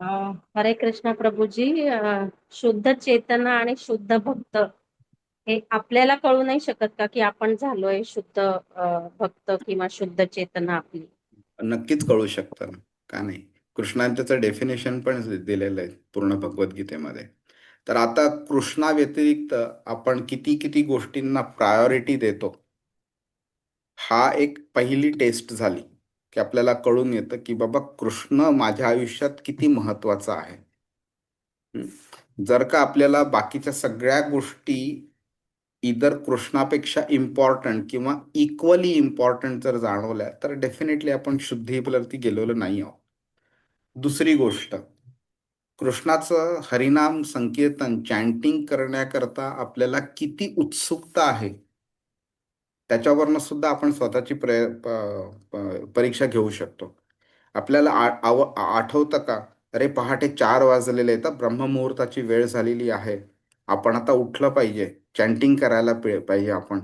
हरे कृष्ण प्रभूजी शुद्ध चेतना आणि शुद्ध भक्त हे आपल्याला कळू नाही शकत का की आपण झालोय शुद्ध भक्त किंवा शुद्ध चेतना आपली? नक्कीच कळू शकतं ना का नाही? कृष्णाने त्याचं डेफिनेशन पण दिलेलं आहे पूर्ण भगवद्गीतेमध्ये. तर आता कृष्णा व्यतिरिक्त आपण किती किती गोष्टींना प्रायोरिटी देतो हा एक पहिली टेस्ट झाली. की आपल्याला कळून येतं की बाबा कृष्ण माझ्या आयुष्यात किती महत्त्वाचा आहे. जर का आपल्याला बाकीच्या सगळ्या गोष्टी इतर कृष्णापेक्षा इम्पॉर्टंट किंवा इक्वली इम्पॉर्टंट जर जाणवल्या तर डेफिनेटली आपण शुद्धीवरती गेलेलो नाही आहोत. दुसरी गोष्ट कृष्णाचं हरिनाम संकीर्तन चॅन्टिंग करण्याकरता आपल्याला किती उत्सुकता आहे. त्याच्यावरनं सुद्धा आपण स्वतःची प्रय प- परीक्षा घेऊ शकतो. आपल्याला आ- आव आठवतं का? अरे पहाटे चार वाजलेले तर ब्रह्ममुहूर्ताची वेळ झालेली आहे. आपण आता उठलं पाहिजे. चॅन्टिंग करायला पे- पाहिजे आपण.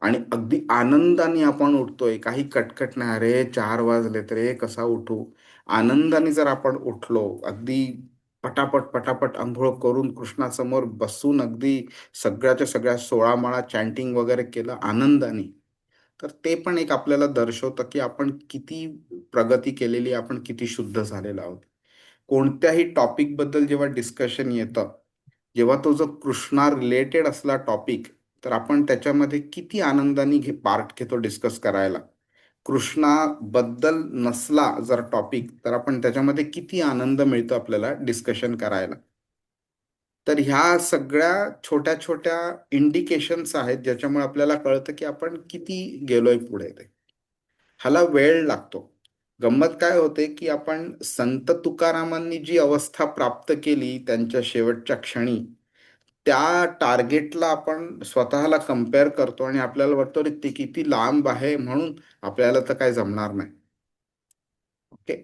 आणि अगदी आनंदाने आपण उठतोय. काही कटकट नाही. अरे चार वाजले रे कसा उठू? आनंदाने जर आपण उठलो अगदी पटापट पटापट आंघोळ करून कृष्णासमोर बसून अगदी सगळ्याच्या सगळ्या सोळा माळा चॅन्टिंग वगैरे केलं आनंदाने. तर ते पण एक आपल्याला दर्शवतं की आपण किती प्रगती केलेली आपण किती शुद्ध झालेलो आहोत. कोणत्याही टॉपिकबद्दल जेव्हा डिस्कशन येतं जेव्हा तो जो कृष्णा रिलेटेड असला टॉपिक तर आपण त्याच्यामध्ये किती आनंदाने घे पार्ट घेतो डिस्कस करायला. कृष्णाबद्दल नसला जर टॉपिक तर आपण त्याच्यामध्ये किती आनंद मिळतो आपल्याला डिस्कशन करायला? तर ह्या सगळ्या छोट्या छोट्या इंडिकेशन्स आहेत ज्याच्यामुळे आपल्याला कळतं की आपण किती गेलोय पुढे ते. ह्याला वेळ लागतो. गंमत काय होते की आपण संत तुकारामांनी जी अवस्था प्राप्त केली त्यांच्या शेवटच्या क्षणी त्या टार्गेटला आपण स्वतःला कंपेअर करतो आणि आपल्याला वाटतो अरे ते किती लांब आहे म्हणून आपल्याला तर काय जमणार नाही. ओके?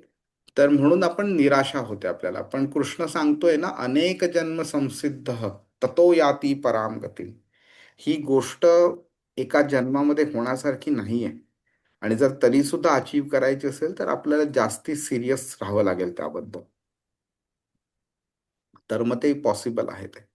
तर म्हणून आपण निराशा होते आपल्याला. पण कृष्ण सांगतोय ना अनेक जन्म संसिद्ध ततो याती पराम गती ही गोष्ट एका जन्मामध्ये होण्यासारखी नाही आहे आणि जर तरी सुद्धा अचीव करायची असेल तर आपल्याला जास्ती सिरियस राहावं लागेल त्याबद्दल. तर मग ते पॉसिबल आहे ते.